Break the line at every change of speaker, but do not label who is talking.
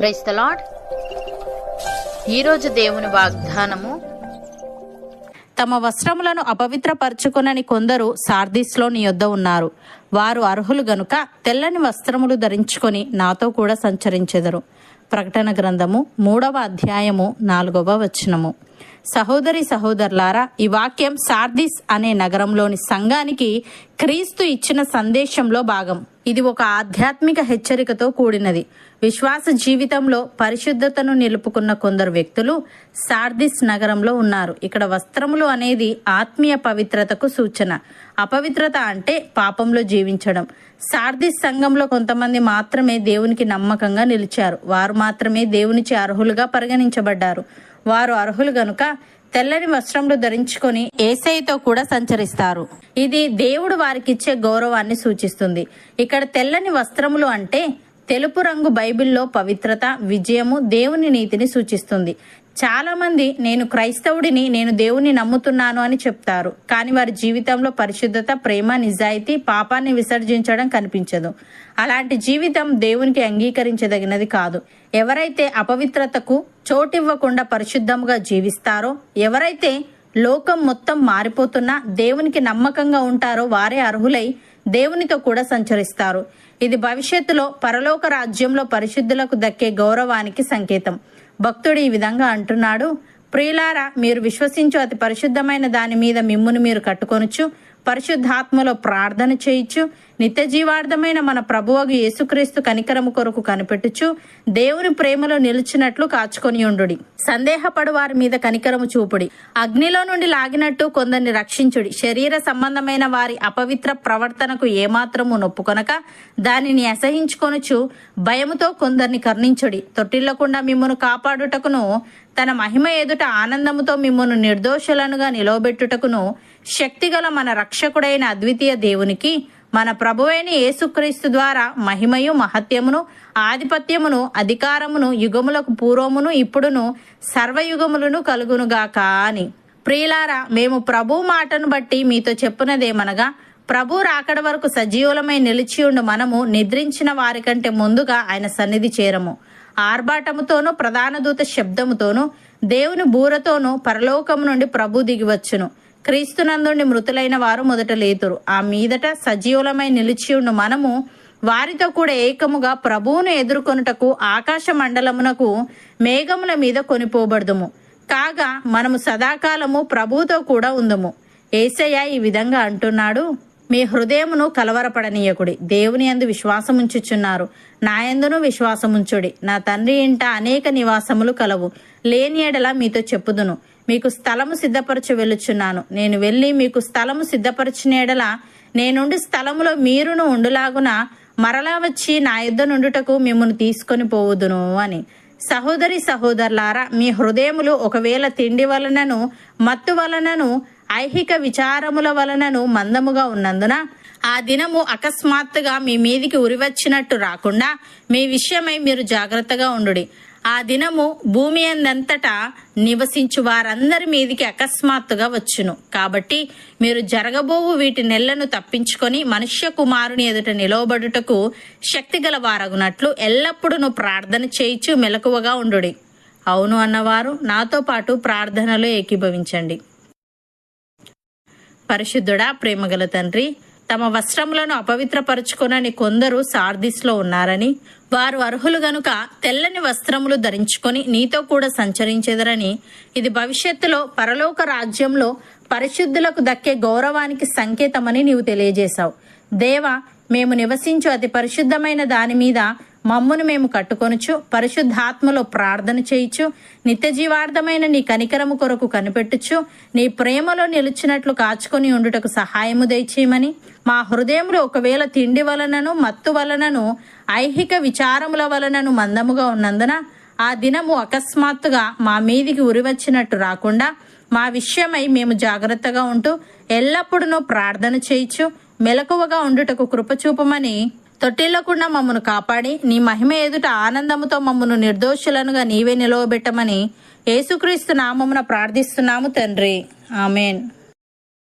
Price the lord ఈరోజు దేవుని వాగ్దానము.
తమ వస్త్రములను అపవిత్రపరచుకొనని కొందరు సార్దీస్లో నీ యొద్ద ఉన్నారు. వారు అర్హులు గనుక తెల్లని వస్త్రములు ధరించుకొని నాతో కూడా సంచరించెదరు. ప్రకటన గ్రంథము మూడవ అధ్యాయము నాలుగవ వచనము. సహోదరి సహోదరులారా ఈ వాక్యం సార్దిస్ అనే నగరంలోని సంఘానికి క్రీస్తు ఇచ్చిన సందేశంలో భాగం. ఇది ఒక ఆధ్యాత్మిక హెచ్చరికతో కూడినది. విశ్వాస జీవితంలో పరిశుద్ధతను నిలుపుకున్న కొందరు వ్యక్తులు సార్దిస్ నగరంలో ఉన్నారు. ఇక్కడ వస్త్రములు అనేది ఆత్మీయ పవిత్రతకు సూచన. అపవిత్రత అంటే పాపంలో జీవించడం. సార్దిస్ సంఘంలో కొంతమంది మాత్రమే దేవునికి నమ్మకంగా నిలిచారు. వారు మాత్రమే దేవునిచే అర్హులుగా పరిగణించబడ్డారు. వారు అర్హులు గనుక తెల్లని వస్త్రములు ధరించుకొని ఏసైతో కూడా సంచరిస్తారు. ఇది దేవుడు వారికిచ్చే గౌరవాన్ని సూచిస్తుంది. ఇక్కడ తెల్లని వస్త్రములు అంటే తెలుపు రంగు బైబిల్లో పవిత్రత విజయము దేవుని నీతిని సూచిస్తుంది. చాలామంది నేను క్రైస్తవుడిని నేను దేవుని నమ్ముతున్నాను అని చెప్తారు. కానీ వారి జీవితంలో పరిశుద్ధత ప్రేమ నిజాయితీ పాపాన్ని విసర్జించడం కనిపించదు. అలాంటి జీవితం దేవునికి అంగీకరించదగినది కాదు. ఎవరైతే అపవిత్రతకు చోటివ్వకుండా పరిశుద్ధంగా జీవిస్తారో ఎవరైతే లోకం మొత్తం మారిపోతున్నా దేవునికి నమ్మకంగా ఉంటారో వారే అర్హులై దేవునితో కూడా సంచరిస్తారు. ఇది భవిష్యత్తులో పరలోక రాజ్యంలో పరిశుద్ధులకు దక్కే గౌరవానికి సంకేతం. భక్తుడు ఈ విధంగా అంటున్నాడు. ప్రియులారా మీరు విశ్వసించు అతి పరిశుద్ధమైన దాని మీద మిమ్మును మీరు కట్టుకొనుచు పరిశుద్ధాత్మలో ప్రార్థన చేయొచ్చు నిత్య జీవార్థమైన మన ప్రభువగు యేసుక్రీస్తు కనికరము కొరకు కనిపెట్టుచు దేవుని ప్రేమలో నిలిచినట్లు కాచుకొని ఉండుడి. సందేహపడు వారి మీద కనికరము చూపుడి. అగ్నిలో నుండి లాగినట్టు కొందరిని రక్షించుడి. శరీర సంబంధమైన వారి అపవిత్ర ప్రవర్తనకు ఏమాత్రము నొప్పుకొనక దానిని అసహించుకొనుచు భయముతో కొందరిని కర్ణించుడి. తొట్టిల్లకుండా మిమ్మను కాపాడుటకును తన మహిమ ఎదుట ఆనందముతో మిమ్మను నిర్దోషులనుగా నిలవబెట్టుటకును శక్తిగల మన రక్షకుడైన అద్వితీయ దేవునికి మన ప్రభువైన యేసుక్రీస్తు ద్వారా మహిమయు మహత్యమును ఆధిపత్యమును అధికారమును యుగములకు పూర్వమును ఇప్పుడును సర్వయుగములను కలుగునుగాక అని. ప్రియులారా మేము ప్రభు మాటను బట్టి మీతో చెప్పునదేమనగా ప్రభు రాకడ వరకు సజీవులమై నిలిచి ఉండు మనము నిద్రించిన వారికంటే ముందుగా ఆయన సన్నిధి చేరము. ఆర్భాటముతోనూ ప్రధాన దూత శబ్దముతోనూ దేవుని బూరతోనూ పరలోకము నుండి ప్రభు దిగివచ్చును. క్రీస్తునందుండి మృతులైన వారు మొదట లేతురు. ఆ మీదట సజీవులమై నిలిచి ఉండు మనము వారితో కూడా ఏకముగా ప్రభువును ఎదుర్కొనుటకు ఆకాశ మండలమునకు మేఘముల మీద కొనిపోబడదుము. కాగా మనము సదాకాలము ప్రభువుతో కూడా ఉందము. ఏసయ్య ఈ విధంగా అంటున్నాడు మీ హృదయమును కలవరపడనీయకుడి. దేవుని అందు విశ్వాసముంచుచున్నారు. నాయందును విశ్వాసముంచుడి. నా తండ్రి ఇంట అనేక నివాసములు కలవు. లేని ఎడల మీతో చెప్పుదును. మీకు స్థలము సిద్ధపరచు వెళ్ళుచున్నాను. నేను వెళ్ళి మీకు స్థలము సిద్ధపరచినేడల నేనుండి స్థలములో మీరును ఉండులాగున మరలా వచ్చి నా యుద్ధ నుండుటకు మిమ్మల్ని తీసుకొని పోవుదును అని. సహోదరి సహోదరులారా మీ హృదయములు ఒకవేళ తిండి వలనను మత్తు వలనను ఐహిక విచారముల వలనను మందముగా ఉన్నందున ఆ దినము అకస్మాత్తుగా మీ మీదికి ఉరివచ్చినట్టు రాకుండా మీ విషయమై మీరు జాగ్రత్తగా ఉండుడి. ఆ దినము భూమి అందంతటా నివసించు వారందరి మీదికి అకస్మాత్తుగా వచ్చును. కాబట్టి మీరు జరగబోవు వీటి నెలను తప్పించుకొని మనుష్య కుమారుని ఎదుట నిలవబడుటకు శక్తిగల వారగునట్లు ఎల్లప్పుడూ ప్రార్థన చేయిచు మెలకువగా ఉండుడి. అవును అన్నవారు నాతో పాటు ప్రార్థనలో ఏకీభవించండి. పరిశుద్ధుడా ప్రేమగల తండ్రి తమ వస్త్రములను అపవిత్రపరుచుకునని కొందరు సార్దిస్లో ఉన్నారని వారు అర్హులు గనుక తెల్లని వస్త్రములు ధరించుకొని నీతో కూడా సంచరించెదరని ఇది భవిష్యత్తులో పరలోక రాజ్యంలో పరిశుద్ధులకు దక్కే గౌరవానికి సంకేతమని నీవు తెలియజేశావు. దేవ మేము నివసించు అతి పరిశుద్ధమైన దాని మీద మమ్మును మేము కట్టుకొనుచు పరిశుద్ధాత్మలో ప్రార్థన చేయుచు నిత్య జీవార్థమైన నీ కనికరము కొరకు కనిపెట్టుచు నీ ప్రేమలో నిలిచినట్లు కాచుకొని ఉండుటకు సహాయము దయచేయమని మా హృదయములు ఒకవేళ తిండి వలనను మత్తు వలనను ఐహిక విచారముల వలనను మందముగా ఉన్నందున ఆ దినము అకస్మాత్తుగా మా మీదికి ఉరివచ్చినట్టు రాకుండా మా విషయమై మేము జాగ్రత్తగా ఉంటూ ఎల్లప్పుడూ ప్రార్థన చేయించు మెలకువగా ఉండుటకు కృపచూపమని తొట్టిల్లకుండా మమ్మను కాపాడి నీ మహిమ ఎదుట ఆనందముతో మమ్మను నిర్దోషులనుగా నీవే నిలవబెట్టమని యేసుక్రీస్తు నామమున ప్రార్థిస్తున్నాము తండ్రి. ఆమెన్.